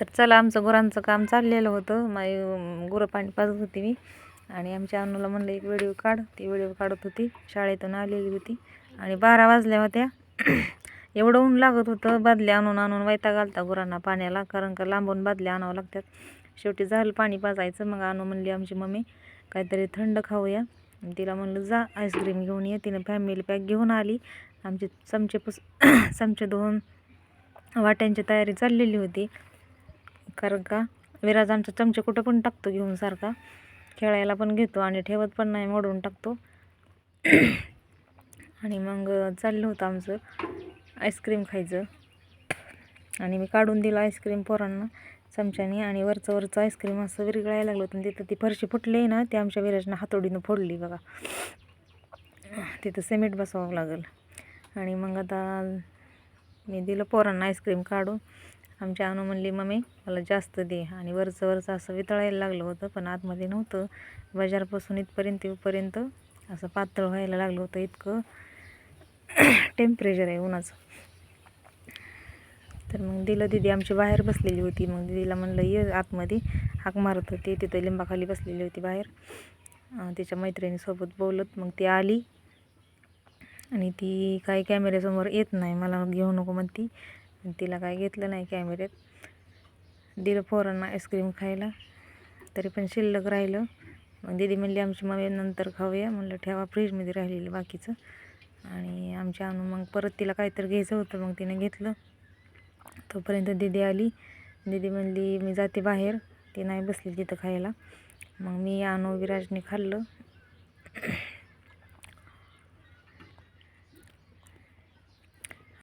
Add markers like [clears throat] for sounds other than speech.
तर चला आमचं गुरांचं काम चाललेलं होतं. माई गुरं पाणी पाजत होती मी. आणि आमच्या अनुला म्हणलं एक व्हिडिओ काढ. ती व्हिडिओ काढत होती. शाळेतून आलेली होती. आणि बारा वाजल्या होत्या. [clears throat] एवढं ऊन लागत होतं. बादल्या आणून आणून वैता घालता गुरांना पाण्याला कारण का लांबून बादल्या आणावं लागतात. शेवटी झालं पाणी पाजायचं. मग आणू म्हणली आमची मम्मी काहीतरी थंड खाऊया. आणि तिला म्हणलं जा आईस्क्रीम घेऊन ये. तिनं फॅमिली पॅक घेऊन आली. आमचे चमचे पुस [clears throat] चमचे धुवून वाट्यांची तयारी चाललेली होती. कारण का? विराज आमचा चमचे कुठं पण टाकतो घेऊन सारखा. खेळायला पण घेतो आणि ठेवत पण नाही मोडून टाकतो. [clears throat] आणि मग चाललं होतं आमचं आईस्क्रीम खायचं. आणि मी काढून दिलं आईस्क्रीम पोरांना चमच्याने. आणि वरचं वरचं आईस्क्रीम असं विरगळायला लागलं होतं. तिथं ती फरशी फुटली आहे ना ती आमच्या विराजनं हातोडीनं फोडली बघा. तिथं सिमेंट बसवावं लागेल. आणि मग आता मी दिलं पोरांना आईस्क्रीम काढून. आमच्या अनु म्हणली मम्मी मला जास्त दे. आणि वरचं वरचं असं वितळायला लागलं होतं पण आतमध्ये नव्हतं. बाजारपासून इथपर्यंत येऊपर्यंत असं पातळ व्हायला लागलं होतं. इतकं टेम्परेचर आहे उन्हाचं. तर मग दिलं दिदी आमची बाहेर बसलेली होती. मग दिदीला म्हणलं ये आतमध्ये. हाक मारत होती. तिथं लिंबाखाली बसलेली होती बाहेर. तिच्या मैत्रिणीसोबत बोलत मग ती आली. आणि ती काही कॅमेऱ्यासमोर येत नाही. मला घेऊ नको म्हणती. तिला काय घेतलं नाही कॅमेऱ्यात. दिलं पोरांना आईस्क्रीम खायला. तरी पण शिल्लक राहिलं. मग दिदी म्हणली आमची मम्मी नंतर खाऊया. म्हणलं ठेवा फ्रीजमध्ये राहिलेलं बाकीचं. आणि आमच्या अनु मग परत तिला काहीतरी घ्यायचं होतं मग तिने घेतलं. तोपर्यंत दिदी आली. दिदी म्हणली मी जाते बाहेर. ती नाही बसली तिथं खायला. मग मी आणू विराजने खाल्लं.